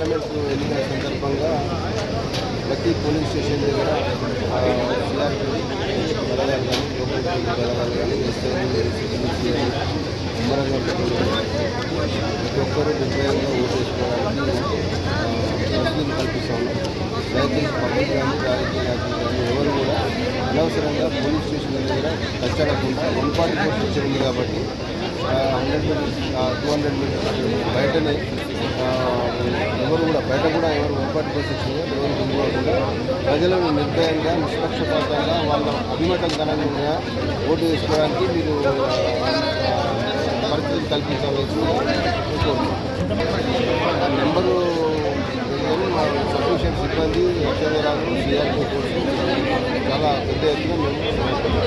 parliament ఎన్నికల సందర్భంగా ప్రతి పోలీస్ స్టేషన్ దగ్గర ప్రతి ఒక్కరూ కల్పిస్తా ఉన్నాం పబ్లిక్ కానీ ఎవరు కూడా అనవసరంగా పోలీస్ స్టేషన్ల దగ్గర కచ్చడకుండా వన్ ఫార్టీ ఫోర్ స్టేషన్ ఉంది కాబట్టి hundred metres two hundred metres బయటనే ఎవరు కూడా బయట కూడా ఎవరు ఏర్పాటు ఫార్టీ ఎవరు గుంపుకోకుండా ప్రజలను నిర్భయంగా నిష్పక్షపాతంగా వాళ్ళ అభిమతంగా ఓటు వేసుకోవడానికి మీరు పరిస్థితులు కల్పించవలసి నెంబరు సఫిషియెంట్ సిబ్బంది యక్షధరాలు సిఆర్పీ ఫోర్స్ చాలా పెద్ద ఎత్తున మేము